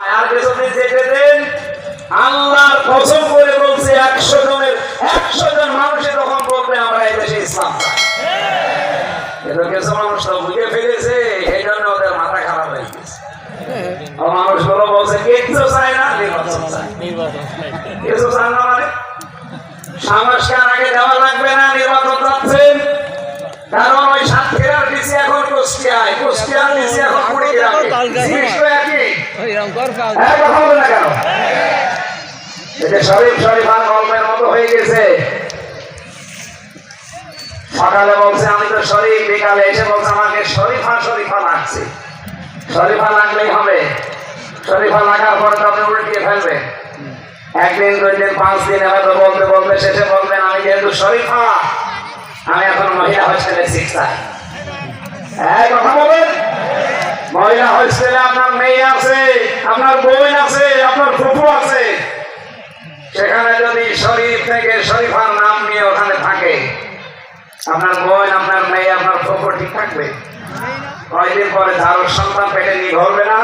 আর কিছুদিন যেতে দেন আল্লাহর কসম করে বলছে একশো জনের একশো জন মানুষে তখন বলবে আমরা এই ইসলাম কিছু মানুষ তো বুঝে ফেলেছে এই জন্য ওদের মাথা খারাপ হয়ে গেছে। মানুষগুলো বলছে কিচ্ছু চাই না নির্বাচন চাই কিছু চান না মানে? সংস্কার আগে দেওয়া লাগবে না নির্বাচন চাচ্ছেন। কারণ ওই সাতক্ষীরার নিচে এখন কুষ্টিয়ায় কুষ্টিয়ার নিচে এখন কুড়িগ্রামে। তো একই হ্যাঁ, বলবেন সকালে বলছে আমি তো শরীফ বিকালে এসে বলছে আমাকে শরীফা শরীফা লাগছে। শরীফা লাগলেই হবে। শরীফা লাগার পরে আপনি উল্টিয়ে ফেলবেন। একদিন দুই দিন পাঁচ দিন হয়তো বলতে বলতে শেষে বলবেন আমি যেহেতু শরীফা আমি এখন মহিলা হোস্টেলে শিক্ষা হ্যাঁ কথা বলেন। মহিলা হোস্টেলে আপনার মেয়ে আছে, আপনার বোন আছে, আপনার ফুফু আছে। সেখানে যদি শরীফ থেকে শরীফার নাম নিয়ে ওখানে থাকে, আপনার বোন, আপনার মেয়ে, আপনার ফুফু ঠিক থাকবে? কয়দিন পরে ধারক সন্তান পেটে নিয়ে ধরবে না?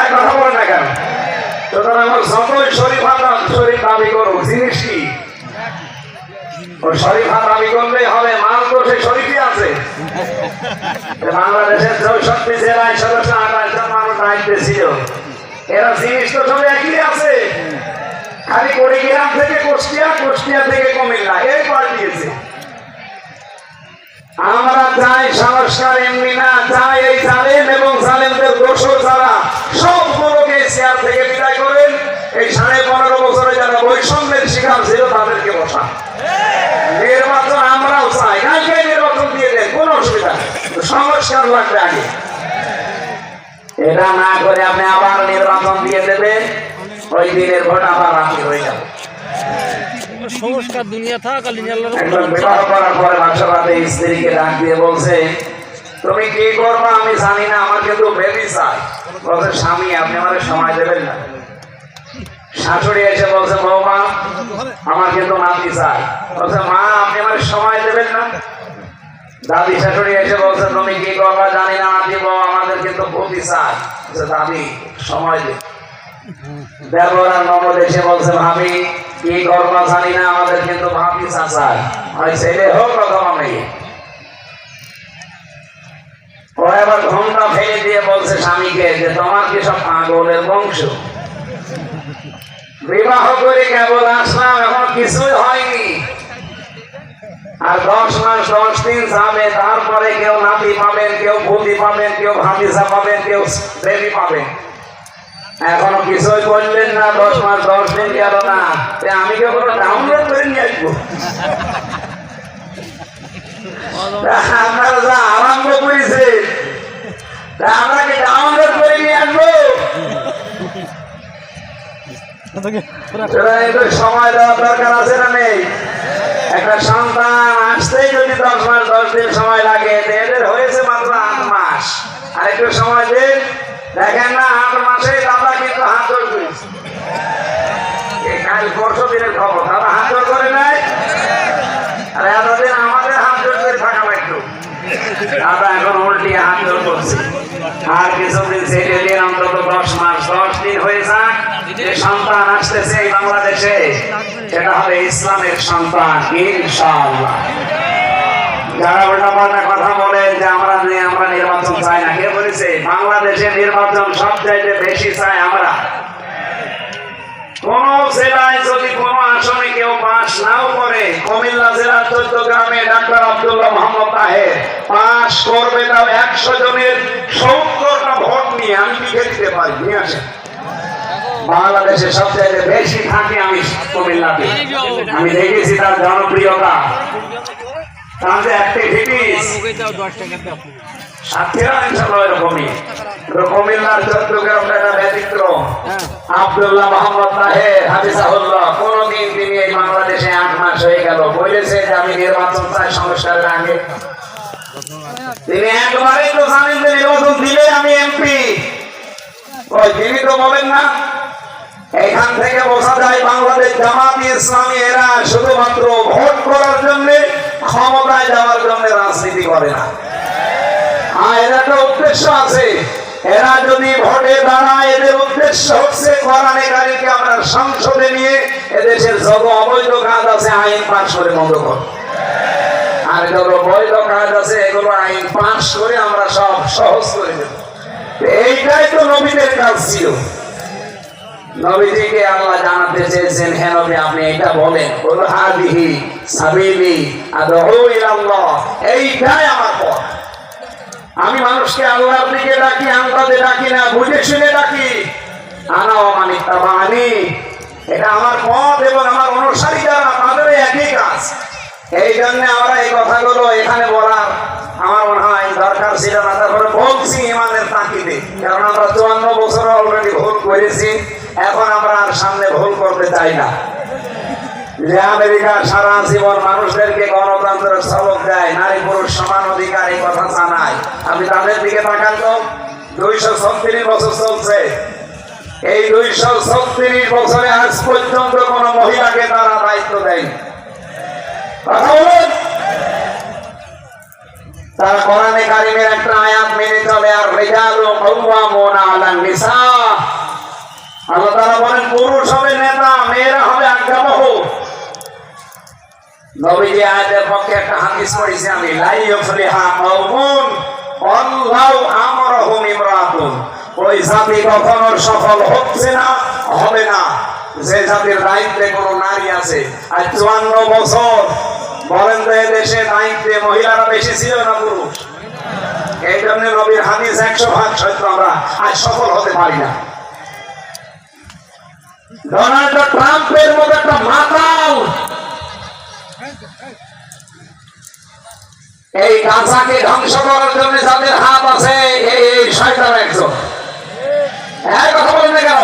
এক কথা বলেন না কেন? সুতরাং যতই শরীফা দাম শরীফ দাবি করুক, জিনিস কি? শরীফা দাবি করলেই হবে, মাল তো সেই শরীফই আছে। বাংলাদেশের চৌষট্টি জেলায় ষোলোশো আঠাশ জন মানুষ দায়িত্বে ছিল। এরা জিনিস তো সব একই আছে। খালি কুড়িগ্রাম থেকে কুষ্টিয়া কুষ্টিয়া থেকে কুমিল্লা, এই পাল্টিয়েছে। আমরা চাই সংস্কার এমনি না চাই এই জালেম এবং জালেমদের দোষর যারা সবগুলোকে চেয়ার থেকে বিদায় করেন। এই সাড়ে পনেরো বছরে যারা বৈষম্যের শিকার ছিল তাদেরকে বসা নির্বাচন আমরাও চাই কালকে নির্বাচন দিয়ে দেন কোনো অসুবিধা নেই কিন্তু সংস্কার লাগবে আগে। এটা না করে আপনি আবার নির্বাচন দিয়ে দেবেন ওই দিনের ভোট আবার আপনি হয়ে যাবে। সংস্কার দুনিয়া থাক একজন বিবাহ করার পরে বাসরাতে স্ত্রীকে ডাক দিয়ে বলছে তুমি কি করবা? আমি জানি না আমার কিন্তু বেবি চাই। বলছে স্বামী আপনি আমার সময় দেবেন না। শাশুড়ি এসে বলছে বৌমা আমার কিন্তু নাতি চাই। বলছে মা আপনি আমার সময় দেবেন না? দাদি শাশুড়ি এসে বলছে, তুমি কি করবা জানি না ক্ষতি চাই দাদি সময় দে। নগদ এসে বলছে, ভাবি, কি করবা জানি না আমাদের কিন্তু ভাবি চাচাই হয় ছেলে হোক ও এবার ফেলে দিয়ে বলছে স্বামীকে যে, তোমার কি সব পাগলের বংশ? বিবাহ করে কেবল আসলাম এখন কিছুই হয়নি। আর দশ মাস দশ দিন যাবে তারপরে কেউ নাতি পাবেন কেউ ভূতি পাবেন কেউ ভাতিজা পাবেন কেউ বেবি পাবেন। এখনও কিছুই করলেন না দশ মাস দশ দিন গেল না। আমি কি কোনো ডাউনলোড করে নিয়ে আসব? আপনারা যা আরম্ভ করেছে আমরা কি ডাউনলোড করে নিয়ে আসব? সময় দেওয়ার দরকার আছে না নেই? যদি দশ মাস, দশ দিন সময় লাগে এদের হয়েছে মাত্র আট মাস। আর একটু সময় দিন। দেখেন না, আট মাসে দাদা কিন্তু হাত জোর করেছে। কাল পরশু দিনের খবর। দাদা হাত জোর করে নাই? আর এতদিন আমাদের হাত জোর করে থাকা লাগতো। দাদা এখন উল্টি হাত জোর করছে। আর কিছুদিন ছেড়ে দিন অন্তত দশ মাস, দশ দিন হয়ে যাক, যে সন্তান আসতেছে এই বাংলাদেশে, সেটা হবে ইসলামের সন্তান, ইনশাআল্লাহ। যারা উল্টা পাল্টা কথা বলে যে আমরা নিয়ে আমরা নির্বাচন চাই না, কে বলেছে? বাংলাদেশে নির্বাচন সব চাইতে বেশি চাই আমরা। কোন জেলায় যদি কোন আসনে কেউ পাশ নাও করে, কুমিল্লা জেলার চোদ্দ গ্রামে ডাক্তার আব্দুল্লাহ মোহাম্মদ তাহের পাশ করবে তাও একশো জনের সত্তরটা ভোট নিয়ে, আমি লিখে দিতে পারি, নিয়ে আসেন। বাংলাদেশে সবচেয়ে বেশি থাকে আমি কুমিল্লাতে। আমি দেখেছি তার জনপ্রিয়তা। তার অ্যাক্টিভিটিস দশ টাকা দাও সাথীরা ইনশাল্লাহ এরকমই। কুমিল্লার চট্টগ্রাম একটা ব্যতিক্রম। আব্দুল্লাহ মোহাম্মদ তাহের হাফিজাহুল্লাহ কোনদিন তিনি এই বাংলাদেশে আট মাস হয়ে গেল। বলেছে যে আমি নির্বাচন চাই সংস্কারের আগে তিনি একবারই তো জানেন যে নির্বাচন দিলে আমি এমপি। ওই তিনি তো বলেন না এখান থেকে বোঝা যায় বাংলাদেশ জামাত ইসলামী এরা শুধুমাত্র ভোট করার জন্য ক্ষমতায় যাওয়ার জন্য রাজনীতি করে না। আর এর একটা উদ্দেশ্য আছে এরা যদি ভোটে দাঁড়ায়, এদের উদ্দেশ্য হচ্ছে কোরআনে আমরা সংসদে নিয়ে এদেশের যত অবৈধ কাজ আছে আইন পাশ করে বন্ধ কর আর যত বৈধ কাজ আছে, এগুলো আইন পাশ করে আমরা সব সহজ করে দেব। এইটাই তো নবীদের কাজ ছিল। নবীজিকে আল্লাহ জানাতে চেয়েছেন হ্যাঁ নবী, আপনি এটা বলেন। বল হাদিহি সাবিলি এইটাই আমার পথ। আমি মানুষকে আল্লাহর দিকে ডাকি ডাকি না, বুঝে শুনে ডাকি। আনা অমানিক তাবানি, এটা আমার পথ এবং আমার অনুসারী যারা তাদের একই কাজ। এই জন্য আমরা এই কথাগুলো এখানে হয় দরকার ছিল না তারপরে বলছি, ইমানের তাকিদে কারণ আমরা চুয়ান্ন বছর অলরেডি ভুল করেছি, এখন আমরা আর সামনে ভুল করতে চাই না। যে আমেরিকা সারা জীবন মানুষদেরকে গণতন্ত্রের সবক দেয়, নারী পুরুষ সমান অধিকার এই কথা জানায়। আপনি তাদের দিকে তাকান তো, দুইশো ছত্রিশ বছর চলছে। এই দুইশো ছত্রিশ বছরে আজ পর্যন্ত কোন মহিলাকে তারা দায়িত্ব দেয় কথা তারা কোরআনে কারিমের একটা আয়াত মেনে চলে, আর রেজালু কওয়ামুনা আলান নিসা। আল্লাহ তাআলা বলেন, পুরুষ হবে নেতা, মেয়েরা হবে আজ্ঞাবহ। নবীজি আয়াতের পক্ষে একটা হাদিস পড়েছি আমি লাই ইউফলিহা কওমুন আল্লাহু আমরহুম ইমরাতুন ওই জাতি কখনো সফল হচ্ছে না, হবে না। যে জাতির দায়িত্বে কোনো নারী আছে, আর চুয়ান্ন বছর বলেন তো দেশে দায়িত্বে মহিলারা বেশি ছিল না পুরুষ? এই জন্য নবীর হাদিস একশো ভাগ সত্য, আমরা আজ সফল হতে পারি না। ডোনাল্ড ট্রাম্পের মতো একটা মাতাল। এই গাছাকে ধ্বংস করার জন্য যাদের হাত আছে, এই শয়তান একজন। হ্যাঁ কথা বলেন কেন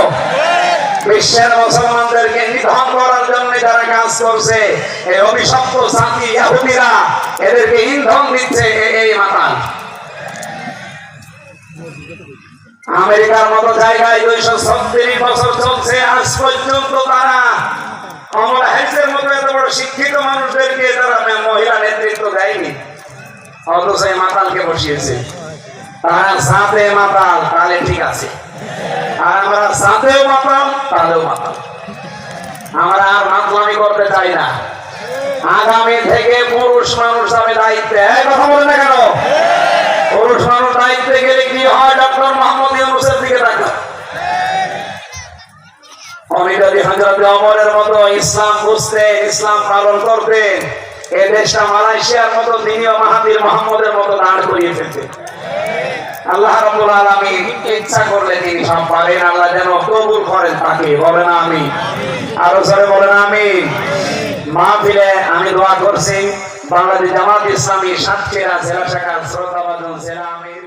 বিশ্বের মুসলমানদেরকে নিধন করার জন্য যারা কাজ করছে। এই অভিশপ্ত জাতি ইহুদিরা এদেরকে ইন্ধন দিচ্ছে এই মাতাল আমেরিকার মতো জায়গায় দুইশো ছত্রিশ বছর চলছে, আজ পর্যন্ত তারা কমলা হ্যারিসের মতো এত বড় শিক্ষিত মানুষদেরকে তারা মহিলা নেতৃত্ব দেয়নি। অথচ এই মাতালকে বসিয়েছে। তারা সাথে মাতাল, তাহলে ঠিক আছে। আর আমরা সাথেও মাতাল, তাহলেও মাতাল। আমরা আর মাতলামি করতে চাই না। আগামী থেকে পুরুষ মানুষ আমি দায়িত্বে। কথা বলেন না কেন? পুরুষ মানুষ দায়িত্বে গেলে কি হয়? ডক্টর মোহাম্মদ ইউনুসের দিকে তাকা আমি যদি হজরত অমরের মতো ইসলাম বুঝতেন ইসলাম পালন করতেন এ দেশটা মালয়েশিয়ার মতো তিনিও মাহাতির মোহাম্মদের মতো দাঁড় করিয়ে ফেলতেন আল্লাহ রাব্বুল আলামিন ইচ্ছা করলে তিনি সব পারেন, আল্লাহ যেন কবুল করেন তাকে। বলেন আমি আরও জোরে বলেন আমি মাহফিলে আমি দোয়া করছি, বাংলাদেশ জামাত ইসলামী সাতক্ষীরা জেলা শাখার শ্রোতাবাদন জেলা আমির।